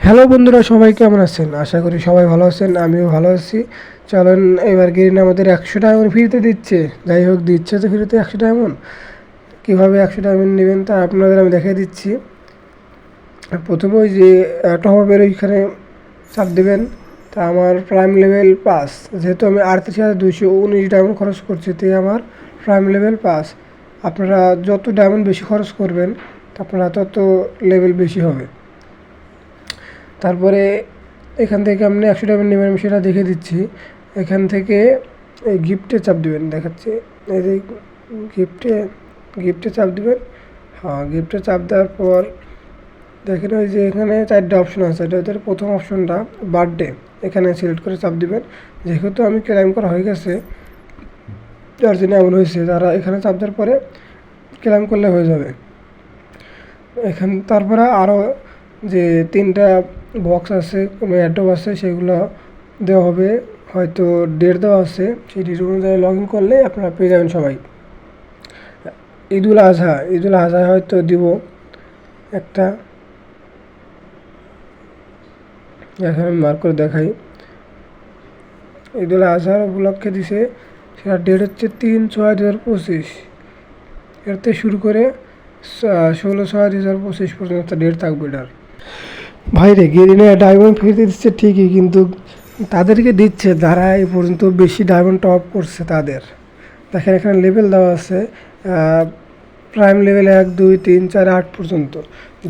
Hello বন্ধুরা, সবাই কেমন আছেন? আশা করি সবাই ভালো আছেন, আমিও ভালো আছি। চলেন, এবার গেরিন আমাদের একশো ডায়মন্ড ফ্রিতে দিচ্ছে। যাই হোক, দিচ্ছে তো ফ্রিতে একশো ডায়মন্ড কীভাবে একশো ডায়মন্ড নেবেন তা আপনাদের আমি দেখিয়ে দিচ্ছি। প্রথমে ওই যে টপ আপের ওইখানে চাপ দেবেন। তা আমার প্রাইম লেভেল পাস যেহেতু আমি আটত্রিশ হাজার দুইশো উনিশ ডায়মন্ড খরচ করছি, তাই আমার প্রাইম লেভেল পাস আপনারা যত ডায়মন্ড বেশি খরচ করবেন, আপনারা তত লেভেল বেশি হবে। তারপরে এখান থেকে আপনি একশো টাকা নেবেন আমি সেটা দেখে দিচ্ছি। এখান থেকে এই গিফটে চাপ দেবেন, দেখাচ্ছে। এই যে গিফটে গিফটে চাপ দেবেন। হ্যাঁ গিফটে চাপ দেওয়ার পর দেখেন ওই যে এখানে চারটে অপশন আছে। এটা হচ্ছে প্রথম অপশনটা বার্থডে এখানে সিলেক্ট করে চাপ দেবেন। যেহেতু আমি ক্লাইম করা হয়ে গেছে, যার জন্য এমন হয়েছে, তারা এখানে চাপ দেওয়ার পরে ক্লাইম করলে হয়ে যাবে। এখান, তারপরে আরও যে তিনটা বক্স আছে, কোনো অ্যাডব আছে, সেগুলো দেওয়া হবে। হয়তো ডেট দেওয়া আছে, সেই ডেট অনুযায়ী লগ ইন করলে আপনারা পেয়ে যাবেন সবাই। ঈদুল আজহা ঈদুল আজহা হয়তো দিব একটা। আমি মার্ক করে দেখাই। ঈদুল আজহার উপলক্ষে দিছে, সেটা ডেট হচ্ছে তিন ছয় দু হাজার পঁচিশ। এতে শুরু করে ষোলো ছয় দু হাজার পঁচিশ পর্যন্ত ডেট থাকবে এটার। ভাই রে গেরিনে ডায়মন্ড ফিরতে দিচ্ছে ঠিকই, কিন্তু তাদেরকে দিচ্ছে, যারা এই পর্যন্ত বেশি ডায়মন্ড টপ করছে তাদের। দেখেন এখানে লেভেল দেওয়া আছে প্রাইম লেভেল এক, দুই, তিন, চার, আট পর্যন্ত।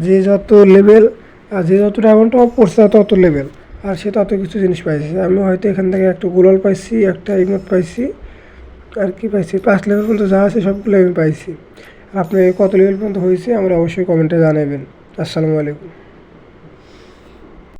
যে যত লেভেল যে যত ডায়মন্ড টপ করছে তত লেভেল আর সে তত কিছু জিনিস পাইছে। আমি হয়তো এখান থেকে একটা গোলাল পাইছি, একটা ইমোট পাইছি, আর কি পাইছি? পাঁচ লেভেল পর্যন্ত যা আছে সবগুলো আমি পাইছি। আপনি কত লেভেল পর্যন্ত হয়েছে, আমরা অবশ্যই কমেন্টে জানাবেন। আসসালামু আলাইকুম।